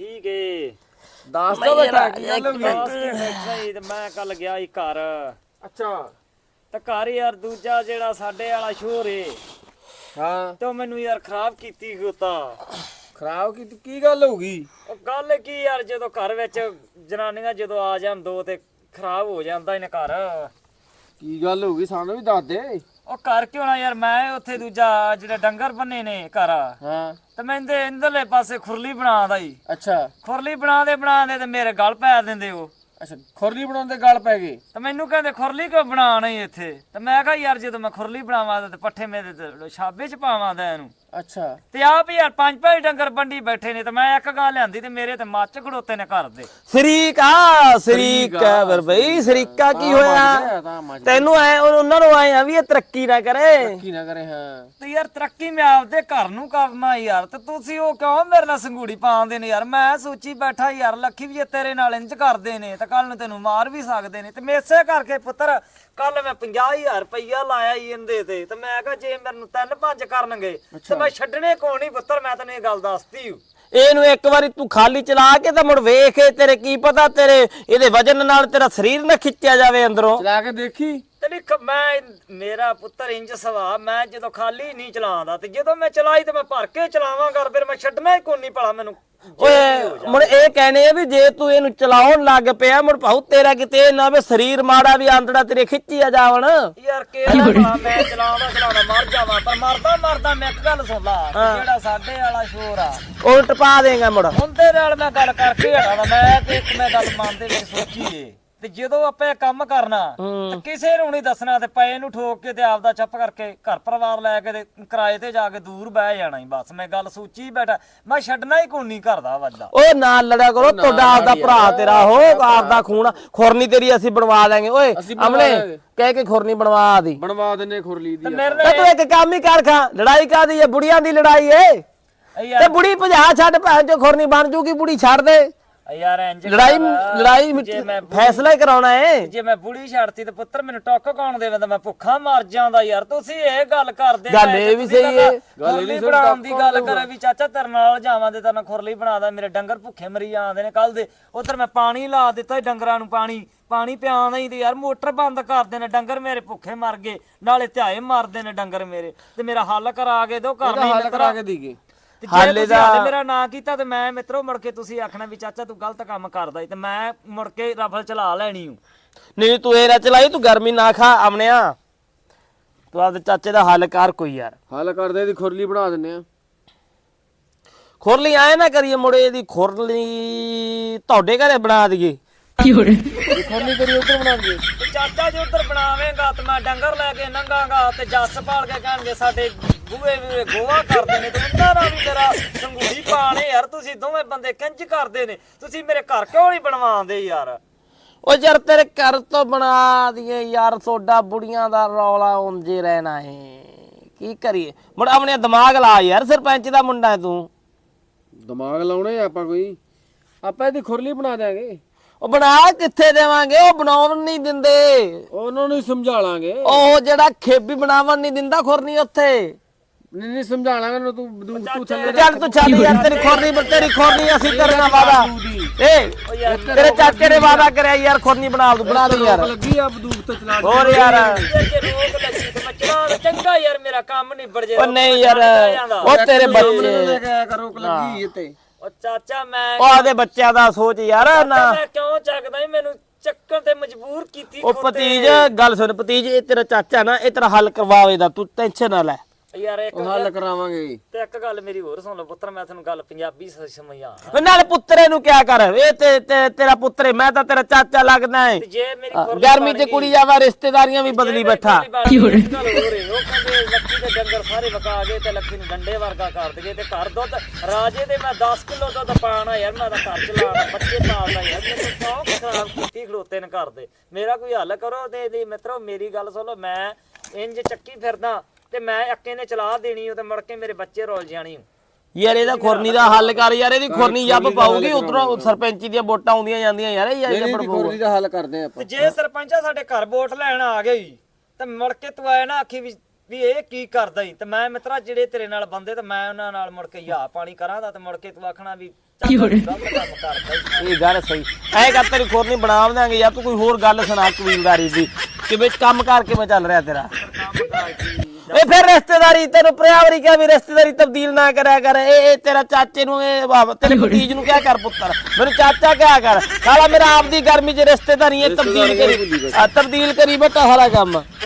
ਠੀਕ ਏ। ਦੱਸ ਤਾਂ ਬੈਠਾ ਕੀ ਗੱਲ ਹੋ ਗਈ ਬਸ ਤੇ ਮੈਂ ਕੱਲ ਗਿਆ ਹੀ ਘਰ। ਅੱਛਾ। ਤੇ ਘਰ ਯਾਰ ਦੂਜਾ ਜਿਹੜਾ ਸਾਡੇ ਵਾਲਾ ਸ਼ੋਰ ਏ। ਹਾਂ। ਤੇ ਉਹ ਮੈਨੂੰ ਯਾਰ ਖਰਾਬ ਕੀਤੀ ਗੋਤਾ ਖਰਾਬ ਕੀ ਕੀ ਗੱਲ ਹੋ ਗਈ? ਉਹ ਗੱਲ ਕੀ ਯਾਰ ਜਦੋਂ ਘਰ ਵਿੱਚ ਜਨਾਨੀਆਂ ਜਦੋਂ ਆ ਜਾਣ ਦੋ ਤੇ ਖਰਾਬ ਹੋ ਜਾਂਦਾ ਇਹਨੇ ਘਰ। ਕੀ ਗੱਲ ਹੋ ਗਈ? ਸਾਨੂੰ ਵੀ ਦੱਸ ਦੇ। ਉਹ ਘਰ ਕਿਉਂ ਨਾ ਯਾਰ ਮੈਂ ਉੱਥੇ ਦੂਜਾ ਜਿਹੜੇ ਡੰਗਰ ਬੰਨੇ ਨੇ ਘਰ। ਹਾਂ। ਤੇ ਮੈਂ ਇਹਦੇ ਇੰਦਰਲੇ ਪਾਸੇ ਖੁਰਲੀ ਬਣਾਉਂਦਾ ਹੀ ਅੱਛਾ। ਖੁਰਲੀ ਬਣਾਉਂਦੇ ਬਣਾਉਂਦੇ ਤੇ ਮੇਰੇ ਗਲ ਪੈ ਦਿੰਦੇ ਉਹ। ਅੱਛਾ ਖੁਰਲੀ ਬਣਾਉਂਦੇ ਗੱਲ ਪੈ ਗਈ ਤੇ ਮੈਨੂੰ ਕਹਿੰਦੇ ਖੁਰਲੀ ਕਿਉਂ ਬਣਾਉਣਾ ਹੀ ਇੱਥੇ? ਤੇ ਮੈਂ ਕਿਹਾ ਯਾਰ ਜਦੋਂ ਮੈਂ ਖੁਰਲੀ ਬਣਾਵਾਂ ਤੇ ਪੱਠੇ ਮੇਰੇ ਤੇ ਛਾਬੇ ਚ ਪਾਵਾਂ ਦਾ ਇਹਨੂੰ। ਅੱਛਾ। ਤੇ ਆਪ ਯਾਰ ਪੰਜ ਪੰਜ ਡੰਗਰ ਬੰਡੀ ਬੈਠੇ ਨੇ ਤੇ ਮੈਂ ਇੱਕ ਗਾਂ ਲਿਆਂਦੀ ਤੇ ਮੇਰੇ ਤੇ ਮੱਚ ਖੜੋਤੇ ਨੇ ਘਰ ਦੇ। ਸਰੀਕਾ ਸਰੀਕਾ ਫਿਰ ਬਈ ਸਰੀਕਾ ਕੀ ਹੋਇਆ? ਤੈਨੂੰ ਐ ਉਹਨਾਂ ਨੂੰ ਆਏ ਆ ਵੀ ਇਹ ਤਰੱਕੀ ਨਾ ਕਰੇ। ਕੀ ਨਾ ਕਰੇ ਹਾਂ। ਤੇ ਯਾਰ ਤਰੱਕੀ ਮੈਂ ਆਪਦੇ ਘਰ ਨੂੰ ਕਰਨਾ ਯਾਰ ਤੇ ਤੁਸੀਂ ਉਹ ਕਿਉਂ ਮੇਰੇ ਨਾਲ ਸੰਗੂੜੀ ਪਾਉਂਦੇ ਨੇ ਯਾਰ? ਮੈਂ ਸੋਚੀ ਬੈਠਾ ਯਾਰ ਲੱਖੀ ਵੀ ਜੇ ਤੇਰੇ ਨਾਲ ਇੰਜ ਕਰਦੇ ਨੇ ਤੇ ਕੱਲ ਨੂੰ ਤੈਨੂੰ ਮਾਰ ਵੀ ਸਕਦੇ ਨੇ। ਤੇ ਮੇਸੇ ਕਰਕੇ ਪੁੱਤਰ ਕੱਲ ਮੈਂ 50000 ਰੁਪਈਆ ਲਾਇਆ ਹੀ ਇਹਦੇ ਤੇ। ਤੇ ਮੈਂ ਕਿਹਾ ਜੇ ਮੈਨੂੰ ਤਿੰਨ ਪੰਜ ਕਰਨਗੇ ਤੇ ਮੈਂ ਛੱਡਣੇ ਕੋਲ ਨਹੀਂ ਪੁੱਤਰ? ਮੈਂ ਤੈਨੂੰ ਇਹ ਗੱਲ ਦੱਸਤੀ ਹੂੰ ਇਹਨੂੰ ਇੱਕ ਵਾਰੀ ਤੂੰ ਖਾਲੀ ਚਲਾ ਕੇ ਤਾਂ ਮੁੜ ਵੇਖ ਤੇਰੇ ਕੀ ਪਤਾ ਤੇਰੇ ਇਹਦੇ ਵਜਨ ਨਾਲ ਤੇਰਾ ਸਰੀਰ ਨਾ ਖਿੱਚਿਆ ਜਾਵੇ ਅੰਦਰੋਂ। ਚਲਾ ਕੇ ਦੇਖੀ? ਲਿਖ ਮੈਂ ਮੇਰਾ ਪੁੱਤਰ ਇੰਜ ਸਵਾ ਮੈਂ ਜਦੋਂ ਖਾਲੀ ਨਹੀਂ ਚਲਾਉਂਦਾ ਤੇ ਜਦੋਂ ਮੈਂ ਚਲਾਈ ਤੇ ਮੈਂ ਭਰ ਕੇ ਚਲਾਵਾਂਗਾ ਫਿਰ ਮੈਂ ਛੱਡਣਾ ਹੀ ਕੋਈ ਨਹੀਂ ਭਲਾ ਮੈਨੂੰ? ਓਏ ਮੁੜ ਇਹ ਕਹਿੰਦੇ ਆ ਵੀ ਜੇ ਤੂੰ ਇਹਨੂੰ ਚਲਾਉਣ ਲੱਗ ਪਿਆ ਮੁੜ ਭਾਉ ਤੇਰਾ ਕਿਤੇ ਇਹ ਨਾ ਵੀ ਸਰੀਰ ਮਾੜਾ ਵੀ ਆਂਦੜਾ ਤੇਰੇ ਖਿੱਚੀ ਆ ਜਾਵਣ। ਯਾਰ ਕਿਹੜਾ ਭਲਾ ਮੈਂ ਚਲਾਉਂਦਾ ਚਲਾਉਂਦਾ ਮਰ ਜਾਵਾਂ ਪਰ ਮਰਦਾ ਮਰਦਾ ਮੈਂ ਇੱਕ ਗੱਲ ਸੁਣ ਲਾ ਜਿਹੜਾ ਸਾਡੇ ਵਾਲਾ ਸ਼ੋਰ ਆ। ਉਲਟ ਪਾ ਦੇਗਾ ਮੁੜ। ਉਹਦੇ ਨਾਲ ਮੈਂ ਗੱਲ ਕਰਕੇ ਹਟਾਂ ਮੈਂ ਤੇ ਇੱਕ ਮੈਂ ਗੱਲ ਮਨ ਦੇ ਵਿੱਚ ਸੋਚੀ ਏ ਤੇ ਜਦੋਂ ਆਪਾਂ ਇਹ ਕੰਮ ਕਰਨਾ ਤੇ ਕਿਸੇ ਨੂੰ ਨਹੀਂ ਦੱਸਣਾ ਤੇ ਪਏ ਨੂੰ ਠੋਕ ਕੇ ਤੇ ਆਪਦਾ ਚੁੱਪ ਕਰਕੇ ਘਰ ਪਰਿਵਾਰ ਲੈ ਕੇ ਤੇ ਕਿਰਾਏ ਤੇ ਜਾ ਕੇ ਦੂਰ ਬਹਿ ਜਾਣਾ ਹੀ ਬਸ। ਮੈਂ ਗੱਲ ਸੋਚੀ ਬੈਠਾ ਮੈਂ ਛੱਡਣਾ ਹੀ ਕੋਈ ਨਹੀਂ ਕਰਦਾ ਵੱਜਦਾ ਓ ਨਾਲ ਲੜਿਆ ਕਰੋ ਤੁਹਾਡਾ ਆਪਦਾ ਭਰਾ ਤੇਰਾ ਹੋ ਆਪਦਾ ਖੂਨ ਖੁਰਨੀ ਤੇਰੀ ਅਸੀਂ ਬਣਵਾ ਦਾਂਗੇ। ਓਏ ਦਾਂਗੇ। ਕਹਿ ਕੇ ਖੁਰਨੀ ਬਣਵਾ ਦੀ। ਬਣਵਾ ਦਿੰਨੇ ਖੁਰਲੀ ਦੀ ਤੇ ਤੂੰ ਇੱਕ ਕੰਮ ਹੀ ਕਰ ਖਾ ਲੜਾਈ ਕਾਦੀ ਏ ਬੁੜੀਆਂ ਦੀ ਲੜਾਈ ਏ। ਤੇ ਬੁੜੀ ਭਜਾ ਛੱਡ ਭੈਣ ਚੋ ਖੁਰਨੀ ਬਣ ਜੂਗੀ ਬੁੜੀ ਛੱਡ ਦੇ। ਯਾਰ ਇੰਜ ਲੜਾਈ ਲੜਾਈ ਜੇ ਮੈਂ ਫੈਸਲਾ ਹੀ ਕਰਾਉਣਾ ਏ। ਜੇ ਮੈਂ ਬੁੜੀ ਛੱਡਤੀ ਤੇ ਪੁੱਤਰ ਮੈਨੂੰ ਟੱਕ ਕੌਣ ਦੇਵੇ ਤਾਂ ਮੈਂ ਭੁੱਖਾ ਮਰ ਜਾਂਦਾ ਯਾਰ। ਤੁਸੀਂ ਇਹ ਗੱਲ ਕਰਦੇ ਗੱਲ ਇਹ ਵੀ ਸਹੀ ਏ। ਖੁਰਲੀ ਬਣਾਉਣ ਦੀ ਗੱਲ ਕਰੇ ਵੀ ਚਾਚਾ ਤੇਰੇ ਨਾਲ ਜਾਵਾਂ ਤੇ ਤੈਨੂੰ ਖੁਰਲੀ ਬਣਾਦਾ ਮੇਰੇ ਡੰਗਰ ਭੁੱਖੇ ਮਰੀ ਜਾਂਦੇ ਨੇ ਕੱਲ ਦੇ। ਉਧਰ ਮੈਂ ਪਾਣੀ ਲਾ ਦਿੱਤਾ ਡੰਗਰਾਂ ਨੂੰ ਪਾਣੀ। ਪਾਣੀ ਪਿਆਉਂਦਾ ਹੀ ਤੇ ਯਾਰ ਮੋਟਰ ਬੰਦ ਕਰਦੇ ਨੇ ਡੰਗਰ ਮੇਰੇ ਭੁੱਖੇ ਮਰ ਗਏ। ਨਾਲੇ ਧਿਆਏ ਮਰਦੇ ਨੇ ਡੰਗਰ ਮੇਰੇ। ਤੇ ਮੇਰਾ ਹੱਲ ਕਰਾ ਕੇ ਦਿਓ ਘਰ ਨਹੀਂ ਹੱਲ ਮਿੱਤਰਾ ਕਰਾ ਕੇ ਦੀਗੇ ਤੇ ਜੇ ਤੁਸੀਂ ਮੇਰਾ ਨਾਂ ਕੀਤਾ ਤੇ ਮੈਂ ਮਿੱਤਰੋ ਮੁੜ ਕੇ ਤੁਸੀਂ ਆਖਣਾ ਵੀ ਚਾਚਾ ਤੂੰ ਗਲਤ ਕੰਮ ਕਰਦਾ ਈ ਤੇ ਮੈਂ ਮੁੜ ਕੇ ਰਫਲ ਚਲਾ ਲੈਣੀ ਹੂੰ। ਨਹੀਂ ਤੂੰ ਇਹ ਨਾ ਚਲਾਈ ਤੂੰ ਗਰਮੀ ਨਾ ਖਾ ਆਮਣਿਆ ਤੂੰ ਆਪਦੇ ਚਾਚੇ ਦਾ ਹੱਲ ਕਰ ਕੋਈ ਯਾਰ। ਹੱਲ ਕਰਦੇ ਦੀ ਖੁਰਲੀ ਬਣਾ ਦਿੰਨੇ ਆ। ਖੁਰਲੀ ਆਏ ਨਾ ਕਰੀਏ ਮੁੜੇ ਇਹਦੀ ਖੁਰਲੀ ਤੁਹਾਡੇ ਘਰੇ ਬਣਾ ਦਈਏ। ਖੁਰਲੀ ਤੇਰੀ ਉੱਧਰ ਬਣਾ ਦੇ ਤੇ ਚਾਚਾ ਜੇ ਉੱਧਰ ਬਣਾਵੇਂਗਾ ਤੇ ਮੈਂ ਡੰਗਰ ਲੈ ਕੇ ਨੰਗਾਂਗਾ ਤੇ ਜੱਸ ਪਾਲ ਕੇ ਕਹਿਣਗੇ ਸਾਡੇ ਬੂਹੇ ਵੀ ਗੋਆ ਕਰਦੇ ਬੰਦੇ ਕਿੰਜ ਕਰਦੇ ਨੇ। ਤੁਸੀਂ ਮੇਰੇ ਘਰ ਕਿਉਂ ਨਹੀਂ ਬਣਵਾਉਂਦੇ ਯਾਰ? ਉਹ ਯਾਰ ਤੇਰੇ ਘਰ ਤੋਂ ਬਣਾ ਦਈਏ ਯਾਰ ਸੋਡਾ ਬੁੜੀਆਂ ਦਾ ਰੌਲਾ ਉਂਝੇ ਰਹਿਣਾ ਏ। ਕੀ ਕਰੀਏ? ਮੁੜ ਆਪਣੇ ਦਿਮਾਗ ਲਾ ਯਾਰ ਸਰਪੰਚ ਦਾ ਮੁੰਡਾ ਹੈ ਤੂੰ। ਦਿਮਾਗ ਲਾਉਣੇ ਆ ਆਪਾਂ ਕੋਈ। ਆਪਾਂ ਇਹਦੀ ਖੁਰਲੀ ਬਣਾ ਦਿਆਂਗੇ। ਉਹ ਬਣਾ ਕਿੱਥੇ ਦੇਵਾਂਗੇ? ਉਹ ਬਣਾਉਣ ਨਹੀਂ ਦਿੰਦੇ। ਉਹਨਾਂ ਨੂੰ ਹੀ ਸਮਝਾ ਲਾਂਗੇ। ਉਹ ਜਿਹੜਾ ਖੇਬੀ ਬਣਾਵਣ ਨਹੀਂ ਦਿੰਦਾ ਖੁਰਨੀ ਉੱਥੇ। ਨਹੀਂ ਨਹੀਂ ਸਮਝਾ ਲਾਂਗੇ ਤੂੰ ਤੂੰ ਤੂੰ ਥੱਲੇ ਚੱਲ ਤੂੰ ਚੱਲ ਯਾਰ ਤੇਰੀ ਖੁਰਨੀ ਤੇਰੀ ਖੁਰਨੀ ਅਸੀਂ ਕਰਨਾ ਵਾਦਾ ਏ ਤੇਰੇ ਚਾਚੇ ਨੇ ਵਾਦਾ ਕਰਿਆ ਯਾਰ ਖੁਰਨੀ ਬਣਾ ਦੂ ਬਣਾ ਦੇ ਯਾਰ। ਲੱਗੀ ਆ ਬੰਦੂਕ ਤੇ ਚਲਾ ਹੋਰ ਯਾਰ। ਜੇ ਜੇ ਰੋਕ ਲੱਗੀ ਤੇ ਮੈਂ ਚਲਾ ਚੰਗਾ ਯਾਰ ਮੇਰਾ ਕੰਮ ਨਿਬੜ ਜੇ। ਉਹ ਨਹੀਂ ਯਾਰ ਉਹ ਤੇਰੇ ਬੱਚੇ ਲੈ ਕੇ ਆਇਆ ਕਰ ਰੋਕ ਲੱਗੀ ਤੇ ਉਹ ਚਾਚਾ ਮੈਂ ਉਹ ਆਦੇ ਬੱਚਿਆਂ ਦਾ ਸੋਚ ਯਾਰ ਨਾ। ਮੈਂ ਕਿਉਂ ਚੱਕਦਾ? ਮੈਨੂੰ ਚੱਕਣ ਤੇ ਮਜਬੂਰ ਕੀਤੀ ਉਹ ਭਤੀਜ ਗੱਲ ਸੁਣ ਭਤੀਜ ਇਹ ਤੇਰਾ ਚਾਚਾ ਨਾ ਇਹ ਤੇਰਾ ਹੱਲ ਕਰਵਾਵੇਦਾ ਤੂੰ ਟੈਨਸ਼ਨ ਨਾ ਲੈ। ਯਾਰ ਇੱਕ ਉਹ ਹੱਲ ਕਰਾਵਾਂਗੇ ਤੇ ਇੱਕ ਗੱਲ ਮੇਰੀ ਹੋਰ ਸੁਣ ਲਓ ਪੁੱਤਰ ਮੈਂ ਤੁਹਾਨੂੰ ਗੱਲ ਪੰਜਾਬੀ ਸ- ਸਮਝਾ ਉਹ ਨਾਲ ਪੁੱਤਰੇ ਨੂੰ ਕਿਆ ਕਰ? ਇਹ ਤੇ ਤੇ- ਤੇਰਾ ਪੁੱਤਰੇ ਮੈਂ ਤਾਂ ਤੇਰਾ ਚਾਚਾ ਲੱਗਦਾ ਹੈ ਤੇ ਜੇ ਮੇਰੀ ਹਾਂ, ਖੁਰਲੀ ਗਰਮੀ ਬਣ ਗਈ, ਕੁੜੀ ਜਾਵਾ ਰਿਸ਼ਤੇਦਾਰੀਆਂ ਵੀ ਬਦਲੀ ਜੇ ਮੇਰੀ ਬੈਠਾ। ਖੁਰਲੀ ਬਣ ਗਈ, ਇੱਕ ਗੱਲ ਹੋਰ ਏ, ਉਹ ਕਹਿੰਦੇ ਲੱਕੀ ਦੇ ਡੰਗਰ ਸਾਰੇ ਵਕਾ ਗਏ ਤੇ ਲੱਕੀ ਨੂੰ ਡੰਡੇ ਵਰਗਾ ਕਰ ਦਈਏ ਤੇ ਘਰ ਦੁੱਧ ਰਾਜੇ ਦੇ ਮੈਂ 10 ਕਿਲੋ ਦੁੱਧ ਪਾਣਾ ਯਾਰ ਮੈਂ ਤਾਂ ਘਰ ਚਲਾਣਾ ਬੱਚੇ ਪਾਲਦਾ ਯਾਰ ਮੈਨੂੰ ਕਿਉਂ ਖਰਾਬ ਕੀਤੀ ਖਲੋਤੇ ਨੇ ਘਰ ਦੇ। ਮੇਰਾ ਕੋਈ ਹੱਲ ਕਰੋ ਤੇ ਇਹਦੀ ਮਿੱਤਰੋ ਮੇਰੀ ਗੱਲ ਸੁਣੋ ਮੈਂ ਇੰਜ ਚੱਕੀ ਫਿਰਦਾ ਤੇ ਮੈਂ ਅੱਕੇ ਨੇ ਚਲਾ ਦੇਣੀ ਉਹ ਤੇ ਮੁੜ ਕੇ ਮੇਰੇ ਬੱਚੇ ਰੋਲ ਜਾਣੀ। ਯਾਰ ਇਹਦਾ ਖੁਰਨੀ ਦਾ ਹੱਲ ਕਰ ਯਾਰ ਇਹਦੀ ਖੁਰਨੀ ਜੱਬ ਪਾਉਗੀ ਉਧਰੋਂ ਸਰਪੰਚੀ ਦੀਆਂ ਵੋਟਾਂ ਆਉਂਦੀਆਂ ਜਾਂਦੀਆਂ ਯਾਰ ਇਹ ਯਾਰ ਇਹਦੀ ਜੱਬੜ ਖੁਰਲੀ ਦਾ ਹੱਲ ਕਰਦੇ ਤੇ ਆਪਾਂ। ਜੇ ਸਰਪੰਚਾ ਸਾਡੇ ਘਰ ਵੋਟ ਲੈਣ ਆ ਗਈ ਤੇ ਮੁੜ ਕੇ ਤੂੰ ਆਇਆ ਨਾ ਆਖੀ ਵੀ ਵੀ ਇਹ ਕੀ ਕਰਦਾ ਈ? ਤੇ ਮੈਂ ਮਿੱਤਰਾ ਜਿਹੜੇ ਤੇਰੇ ਨਾਲ ਬੰਦੇ ਤੇ ਮੈਂ ਉਹਨਾਂ ਨਾਲ ਮੁੜ ਕੇ ਯਾ ਪਾਣੀ ਕਰਾਂ ਦਾ ਤੇ ਮੁੜ ਕੇ ਤੂੰ ਆਖਣਾ ਵੀ ਕੰਮ ਕੰਮ ਕਰਦਾ ਹੀ ਇਹ ਗੱਲ ਸਹੀ। ਐ ਕਰ ਤੇਰੀ ਖੋਰ ਨਹੀਂ ਬਣਾ ਦਾਂਗੇ ਯਾਰ ਤੂੰ ਕੋਈ ਹੋਰ ਗੱਲ ਸੁਣਾ ਕਬੀਲਦਾਰੀ ਦੀ। ਕਿ ਵਿੱਚ ਕੰਮ ਕਰ ਕਿਵੇਂ ਚੱਲ ਰਿਹਾ ਤੇਰਾ? ਕੰਮ ਇਹ ਫਿਰ ਰਿਸ਼ਤੇਦਾਰੀ ਤੈਨੂੰ ਪ੍ਰਿਆਵਰੀ ਕਿਹਾ ਵੀ ਰਿਸ਼ਤੇਦਾਰੀ ਤਬਦੀਲ ਨਾ ਕਰਿਆ ਕਰ। ਇਹ ਇਹ ਤੇਰਾ ਚਾਚੇ ਨੂੰ ਇਹ ਵਾਹ, ਤੇਰੇ ਭਤੀਜ ਨੂੰ ਕਿਹਾ ਕਰ ਪੁੱਤਰ। ਮੈਨੂੰ ਚਾਚਾ ਕਿਹਾ ਕਰ। ਸਾਲਾ ਮੇਰਾ ਆਪਦੀ ਗਰਮੀ 'ਚ ਰਿਸ਼ਤੇਦਾਰੀ ਇਹ ਤਬਦੀਲ ਕਰੀ ਆ, ਤਬਦੀਲ ਕਰੀ ਬੇਟਾ ਸਾਰਾ ਕੰਮ।